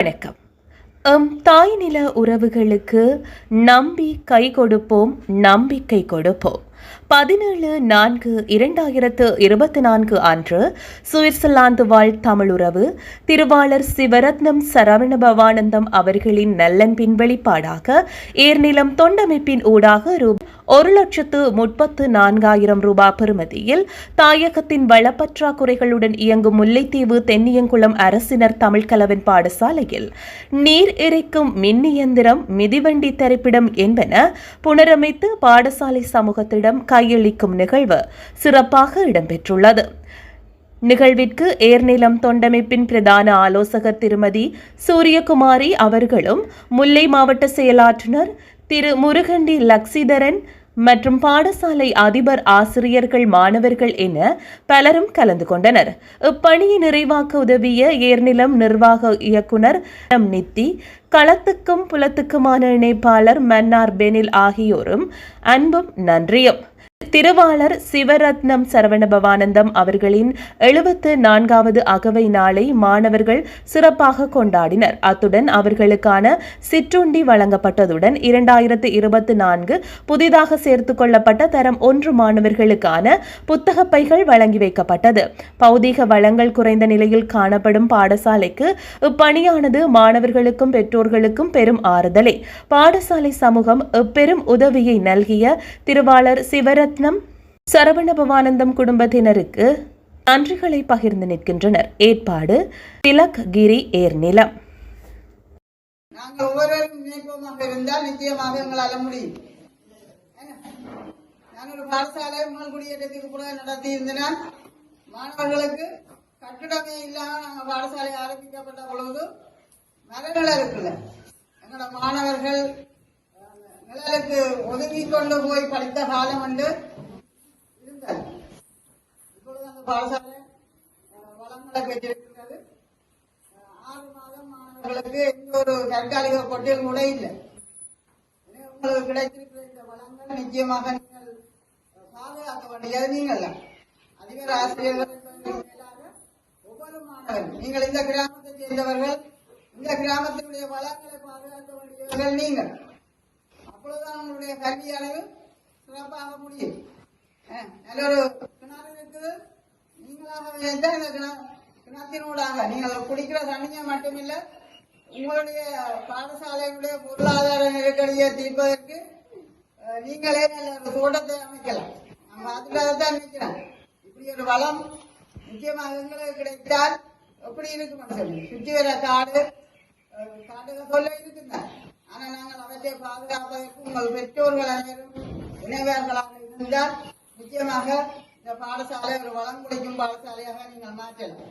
வணக்கம். எம் தாய் நில உறவுகளுக்கு நம்பி கை கொடுப்போம் நம்பிக்கை கொடுப்போம். பதினேழு நான்கு இரண்டாயிரத்து இருபத்தி நான்கு அன்று சுவிட்சர்லாந்து வாழ் தமிழுறவு திருவாளர் சிவரத்னம் சரவண பவானந்தம் அவர்களின் நல்லன்பின் வெளிப்பாடாக ஏர்நிலம் தொண்டமைப்பின் ஊடாக ரூபாய் ஒரு லட்சத்து முப்பத்து நான்காயிரம் ரூபாய் பெறுமதியில் தாயகத்தின் வளப்பற்றாக்குறைகளுடன் இயங்கும் முல்லைத்தீவு தென்னியங்குளம் அரசினர் தமிழ் கலவன் பாடசாலையில் நீர் இறைக்கும் மின் இயந்திரம் மிதிவண்டி தரிப்பிடம் என்பன புனரமைத்து பாடசாலை சமூகத்திடம் கையளிக்கும் நிகழ்வு சிறப்பாக இடம்பெற்றுள்ளது. நிகழ்விற்கு ஏர்நிலம் தொண்டமைப்பின் பிரதான ஆலோசகர் திருமதி சூரியகுமாரி அவர்களும் முல்லை மாவட்ட செயலாற்றுநர் திரு முருகண்டி லக்ஷிதரன் மற்றும் பாடசாலை அதிபர் ஆசிரியர்கள் மாணவர்கள் என பலரும் கலந்து கொண்டனர். இப்பணியை நிறைவாக்க உதவிய ஏர்நிலம் நிர்வாக இயக்குனர் எம். நித்தி களத்துக்கும் புலத்துக்குமான இணைப்பாளர் மன்னார் பெனில் ஆகியோரும் அன்பும் நன்றியும். திருவாளர் சிவரத்னம் சரவணபவானந்தம் அவர்களின் எழுபத்து நான்காவது அகவை நாளை மாணவர்கள் சிறப்பாக கொண்டாடினர். அத்துடன் அவர்களுக்கான சிற்றுண்டி வழங்கப்பட்டதுடன் இரண்டாயிரத்து இருபத்தி நான்கு புதிதாக சேர்த்துக் கொள்ளப்பட்ட தரம் ஒன்று மாணவர்களுக்கான புத்தக பைகள் வழங்கி வைக்கப்பட்டது. பௌதீக வளங்கள் குறைந்த நிலையில் காணப்படும் பாடசாலைக்கு இப்பணியானது மாணவர்களுக்கும் பெற்றோர்களுக்கும் பெரும் ஆறுதலே. பாடசாலை சமூகம் பெரும் உதவியை நல்கிய திருவாளர் ரத்னம் சரவண பவானந்தம் குடும்பத்தினருக்கு நன்றிகளை பகிர்ந்து நிற்கின்றனர். ஏற்பாடு திலக் கிரி ஏர் நிலம். நாங்கள் ஒவ்வொருவரும் இணைப்போமாக இருந்தால் நிச்சயமாக எங்களால் முடியும். என்ன? நான் ஒரு பாடசாலை உங்கள் குடியேற்றத்துக்கு கூட நடத்தி இருந்தனால் மாணவர்களுக்கு கட்டிடமே இல்லாமல் நாங்கள் பாடசாலை ஆரம்பிக்கப்பட்ட பொழுது மரநிலை இருக்குல்ல. எங்களோட மாணவர்கள் அஹ், நிழலுக்கு ஒதுங்கி கொண்டு போய் படித்த காலம் வந்து இருந்தது. இப்பொழுது அந்த பாடசாலை வளங்களை பெற்றிருக்கிறது ஆறு மாதம் மாணவர்களுக்கு எந்த ஒரு தற்காலிக கொட்டில் கூட இல்லை. உங்களுக்கு கிடைத்திருக்கிற இந்த வளங்கள் நிச்சயமாக நீங்கள் பாதுகாக்க வேண்டியது நீங்கள் தான். அதிபர் ஆசிரியர்கள் ஒவ்வொரு மாணவரும் நீங்கள் இந்த கிராமத்தை சேர்ந்தவர்கள் இந்த கிராமத்தினுடைய வளங்களை பாதுகாக்க வேண்டியவர்கள் நீங்கள். அப்பொழுதுதான் அவங்களுடைய கல்வி அளவு சிறப்பாக முடியும். நல்ல ஒரு கிணறு இருக்குது. நீங்களாகவே தான் இந்த கிண- கிணத்தினூடாக நீங்கள் குடிக்கிற தண்ணியை மட்டுமில்லை உங்களுடைய பாடசாலையுடைய பொருளாதார நெருக்கடியை தீர்ப்பதற்கு நீங்களே நல்ல ஒரு தோட்டத்தை அமைக்கலாம். நம்ம அதுக்காக தான் நிற்கிறேன் இப்படி ஒரு வளம் முக்கியமாக எங்களுக்கு கிடைத்தால் எப்படி இருக்கும் சொல்லி சுற்றி வர காடு காடுகள் சொல்ல இருக்குங்க ஆனா நாங்கள் அவற்றை பாதுகாப்பதற்கு உங்கள் பெற்றோர்கள் அனைவரும் இணைவர்களாக இருந்தால் நிச்சயமாக இந்த பாடசாலை ஒரு வளம் குடிக்கும் பாடசாலையாக நீங்கள் மாற்றலாம்.